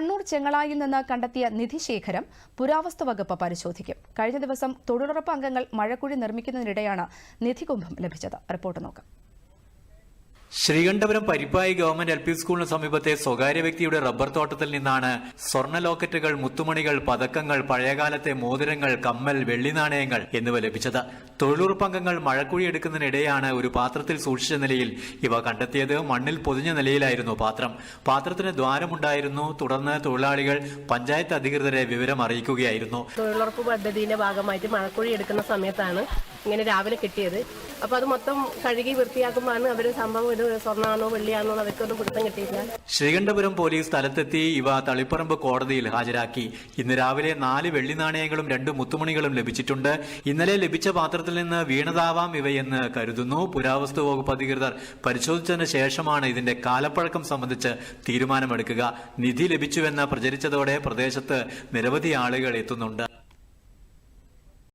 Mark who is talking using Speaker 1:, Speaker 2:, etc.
Speaker 1: കണ്ണൂർ ചെങ്ങളായിൽ നിന്ന് കണ്ടെത്തിയ നിധിശേഖരം പുരാവസ്തു വകുപ്പ് പരിശോധിക്കും. കഴിഞ്ഞ ദിവസം തൊഴിലുറപ്പ് അംഗങ്ങൾ മഴക്കുഴി നിർമ്മിക്കുന്നതിനിടെയാണ് നിധികുംഭം ലഭിച്ചത്. റിപ്പോർട്ട് നോക്കാം.
Speaker 2: Sreekandapuram Parippayi government L P സ്കൂളിന് സമീപത്തെ സ്വകാര്യ വ്യക്തിയുടെ റബ്ബർ തോട്ടത്തിൽ നിന്നാണ് സ്വർണ ലോക്കറ്റുകൾ മുത്തുമണികൾ പതക്കങ്ങൾ പഴയകാലത്തെ മോതിരങ്ങൾ കമ്മൽ വെള്ളി നാണയങ്ങൾ എന്നിവ ലഭിച്ചത്. തൊഴിലുറപ്പംഗങ്ങൾ മഴക്കുഴി എടുക്കുന്നതിനിടെയാണ് ഒരു പാത്രത്തിൽ സൂക്ഷിച്ച നിലയിൽ ഇവ കണ്ടെത്തിയത്. മണ്ണിൽ പൊതിഞ്ഞ നിലയിലായിരുന്നു പാത്രം. പാത്രത്തിന് ദ്വാരമുണ്ടായിരുന്നു. തുടർന്ന് തൊഴിലാളികൾ പഞ്ചായത്ത് അധികൃതരെ വിവരം അറിയിക്കുകയായിരുന്നു.
Speaker 3: തൊഴിലുറപ്പ് പദ്ധതിയുടെ ഭാഗമായിട്ട് മഴക്കുഴി എടുക്കുന്ന സമയത്താണ് ഇങ്ങനെ രാവിലെ കിട്ടിയത്. അപ്പോൾ അത് മൊത്തം കഴുകി വൃത്തിയാക്കുമ്പോഴാണ് അവർ സംഭവം ഇത് സ്വർണമാണോ വെള്ളിയാണോ അവർക്കൊന്നും പിടുത്തം കിട്ടിയില്ല
Speaker 2: ശ്രീകണ്ഠപുരം പോലീസ് സ്ഥലത്തെത്തി ഇവ തളിപ്പറമ്പ് കോടതിയിൽ ഹാജരാക്കി. ഇന്ന് രാവിലെ നാല് വെള്ളി നാണയങ്ങളും രണ്ട് മുത്തുമണികളും ലഭിച്ചിട്ടുണ്ട്. ഇന്നലെ ലഭിച്ച പാത്രത്തിൽ നിന്ന് വീണതാവാം ഇവയെന്ന് കരുതുന്നു. പുരാവസ്തു വകുപ്പ് അധികൃതർ പരിശോധിച്ചതിന് ശേഷമാണ് ഇതിന്റെ കാലപ്പഴക്കം സംബന്ധിച്ച് തീരുമാനമെടുക്കുക. നിധി ലഭിച്ചുവെന്ന് പ്രചരിച്ചതോടെ പ്രദേശത്ത് നിരവധി ആളുകൾ എത്തുന്നുണ്ട്.